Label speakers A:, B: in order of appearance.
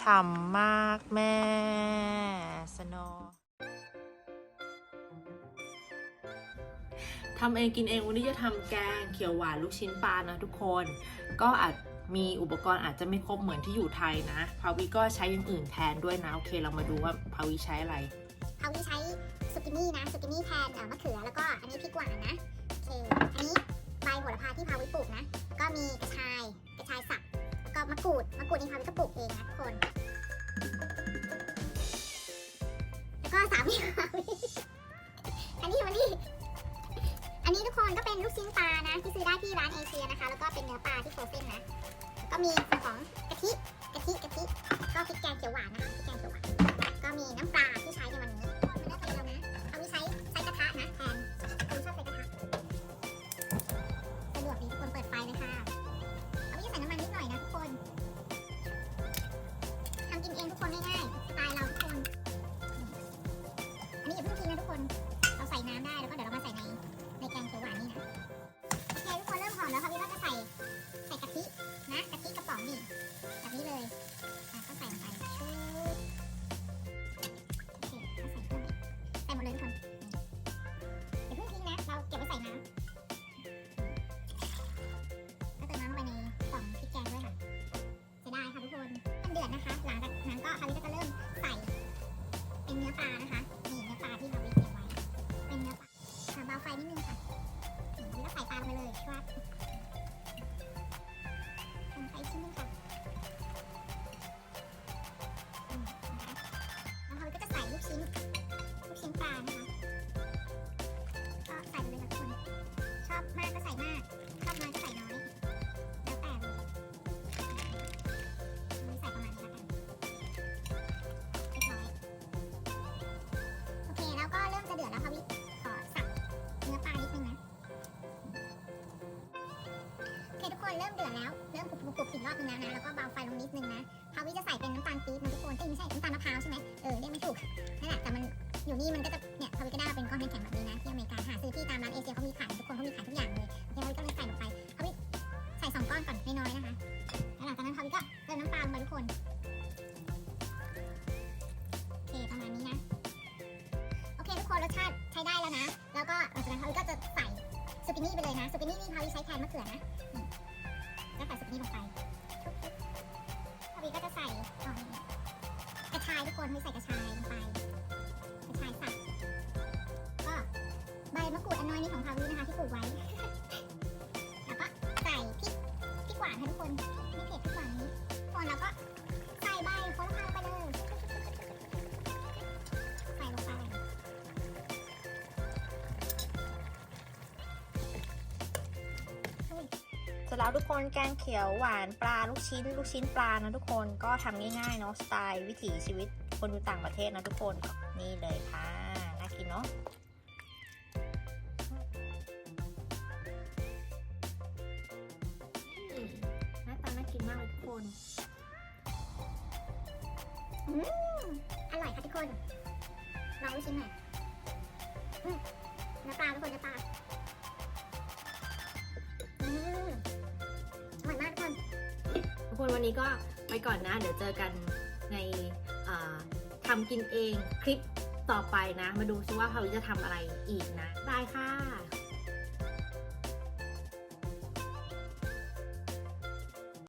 A: ฉ่ำมากแม่สโนทำเองกินเองวันนี้จะทำแกงเขียวหวานลูกชิ้นปลานะทุกคน ก็อาจมีอุปกรณ์อาจจะไม่ครบเหมือนที่อยู่ไทยนะ พาวิก็ใช้อย่างอื่นแทนด้วยนะ โอเคเรามาดูว่าพาวิใช้อะไร
B: พาวิใช้สุกินี่นะสุกินี่แทนเอ่อมะเขือ มะกรูดมะกรูดนี่พาวิก็ปลูกเองนะทุกคน แล้วก็สามีพาวิอันนี้วันนี้ อันนี้ทุกคนก็เป็นลูกชิ้นปลานะ ที่ซื้อได้ที่ร้านเอเชียนะคะ แล้วก็เป็นเนื้อปลาที่โฟรเซนนะ ก็มีของกะทิกะทิกะทิ ก็พริกแกงเขียวหวานนะคะ นิดนึงค่ะแล้วใส่ตาลงไปเลยชวัด เคทุกคนเริ่มเดือดแล้ว เริ่มกรุบกรุบกรุบอีกรอบนึงแล้วนะ แล้วก็เบาไฟลงนิดนึงนะพาวิจะใส่เป็นน้ำตาลปี๊บนะทุกคนเอ้ยไม่ใช่น้ำตาลมะพร้าวใช่ไหมเออเรียกไม่ถูก นั่นแหละ แต่มันอยู่นี่มันก็จะ เนี่ยพาวิก็ได้มาเป็นก้อนแข็งๆแบบนี้นะที่อเมริกาหาซื้อที่ตามร้านเอเชียเขามีขายทุกคนเขามีขายทุกอย่างเลยเดี๋ยวพาวิก็เลยใส่ลงไปพาวิใส่สองก้อนก่อนน้อยๆนะคะ แล้วหลังจากนั้นพาวิก็เติมน้ำปลาลงไปทุกคนโอเคประมาณนี้นะ โอเคทุกคนรสชาติใช้ได้แล้วนะ แล้วก็หลังจากนั้นพาวิก็จะใส่สุกินี่ไปเลยนะสุกินี่นี่พาวิใช้แทนมะเขือนะ นี่ก็ใส่สุกี้ลงไปพาวิก็จะใส่กระชายทุกคนไม่ใส่กระชายลงไป กระชายสับก็ใบมะกรูดอันน้อยนี้ของพาวีนะคะที่ปลูกไว้ ร็
A: จแล้วทุกคนแกงเขียวหวานปลาลูกชิ้น ลูกชิ้นปลานะทุกคนก็ทำง่ายๆเนาะสไตล์วิถีชีวิตคนอยู่ต่างประเทศนะทุกคนนี่เลยค่ะน่ากินเนาะอืมหน้าตาน่ากินมากเลยทุกคน
B: อร่อยค่ะทุกคนลองลูกชิ้นหน่อย
A: คนวันนี้ก็ไปก่อนนะ เดี๋ยวเจอกันในอ่าทำกินเองคลิปต่อไปนะ มาดูซิว่าพาวิจะทำอะไรอีกนะบายค่ะ